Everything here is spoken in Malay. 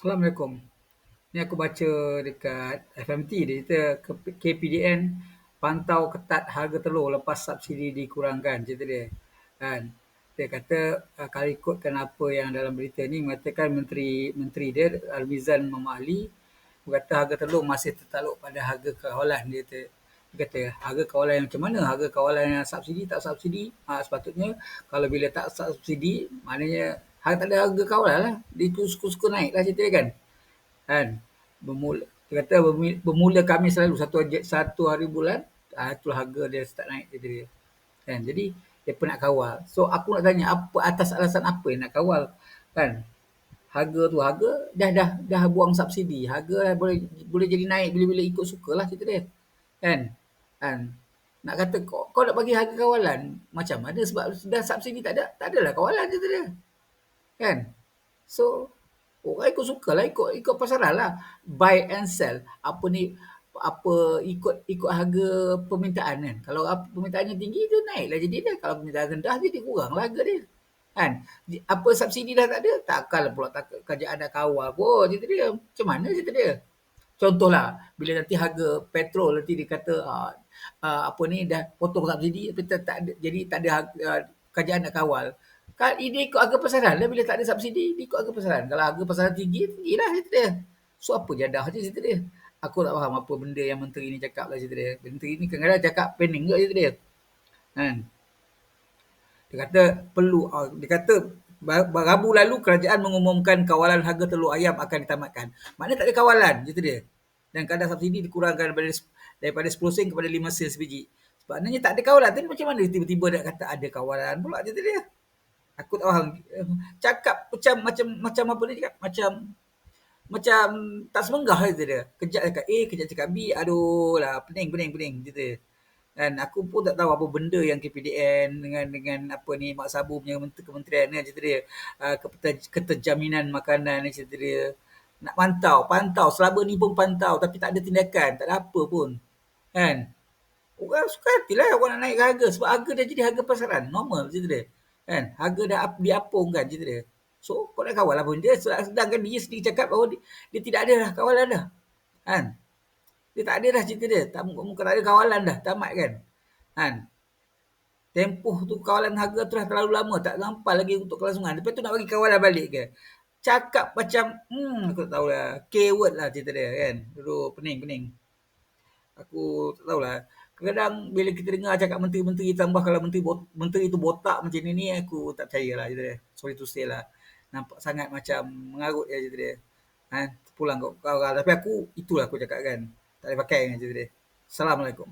Assalamualaikum. Ni aku baca dekat FMT dia kata KPDN pantau ketat harga telur lepas subsidi dikurangkan cerita dia. Kan. Dia kata kalau ikutkan apa yang dalam berita ni mengatakan menteri menteri dia Almizan Mohamed Ali berkata harga telur masih tertakluk pada harga kawalan dia kata. Dia kata harga kawalan yang macam mana? Harga kawalan yang subsidi tak subsidi? Ha, sepatutnya kalau bila tak subsidi maknanya harga tak ada harga kawalan lah. Dia suka-suka naik lah cerita kan. Kan. Bermula, dia kata bermula kami selalu satu, satu hari bulan, uh, itulah harga dia start naik cerita dia. Kan. Jadi dia pun nak kawal. So aku nak tanya apa atas alasan apa yang nak kawal? Kan. Harga tu harga dah dah dah buang subsidi. Harga dah boleh boleh jadi naik bila-bila ikut suka lah cerita dia. Kan. Kan. Nak kata kau, kau nak bagi harga kawalan macam mana sebab dah subsidi tak ada. Tak adalah kawalan cerita dia. Kan. So Orang ikut suka lah, ikut, ikut pasaran lah. Buy and sell. Apa ni, apa ikut ikut harga permintaan kan. Kalau permintaannya tinggi, tu naik lah jadi dia. Kalau permintaan rendah, jadi kurang lah harga dia. Kan? Apa subsidi dah tak ada, takkan pula tak, kerajaan nak kawal pun. Cerita dia. Macam mana cerita dia? Contohlah, bila nanti harga petrol nanti dia kata uh, uh, apa ni dah potong subsidi, tapi tak, ada, jadi tak ada uh, kerajaan nak kawal. Kan ini ikut harga pasaran lah. Bila tak ada subsidi, dia ikut harga pasaran. Kalau harga pasaran tinggi, tinggi lah cerita dia. So apa jadah je cerita dia. Aku tak faham apa benda yang menteri ni cakap lah cerita dia. Menteri ni kadang-kadang cakap pening ke cerita dia. Kan? Dia kata perlu, ah, dia kata Rabu lalu kerajaan mengumumkan kawalan harga telur ayam akan ditamatkan. Maknanya tak ada kawalan cerita dia. Dan kadar subsidi dikurangkan daripada, daripada 10 sen kepada 5 sen sebiji. Sebabnya tak ada kawalan. Tapi macam mana tiba-tiba dia kata ada kawalan pula cerita dia aku tak faham. Cakap macam macam macam apa ni cakap? Macam macam tak semenggah gitu dia. Kejap cakap A kejap cakap B. Aduh lah pening pening pening gitu dan aku pun tak tahu apa benda yang KPDN dengan dengan apa ni Mak Sabu punya kementerian ni cerita dia. Uh, keterjaminan makanan ni cerita dia. Nak pantau pantau. Selama ni pun pantau tapi tak ada tindakan. Tak ada apa pun. Kan? Orang suka hatilah orang nak naik harga sebab harga dah jadi harga pasaran. Normal cerita dia Kan? Harga dah diapungkan cerita dia. So, kau nak kawal pun. Dia sedangkan dia sendiri cakap bahawa dia, dia tidak ada dah kawalan dah. Kan? Dia tak ada dah cerita dia. Tak, muka tak ada kawalan dah. Tamat kan? Kan? Tempoh tu kawalan harga tu dah terlalu lama. Tak nampak lagi untuk kelangsungan. Lepas tu nak bagi kawalan balik ke? Cakap macam, hmm, aku tak tahulah. K-word lah cerita dia kan. Dulu pening-pening. Aku tak tahulah kadang bila kita dengar cakap menteri-menteri tambah kalau menteri menteri itu botak macam ni ni aku tak percaya lah dia. Sorry to say lah. Nampak sangat macam mengarut ya dia. Ha, pulang kau kau tapi aku itulah aku cakap kan. Tak boleh pakai dengan dia. Assalamualaikum.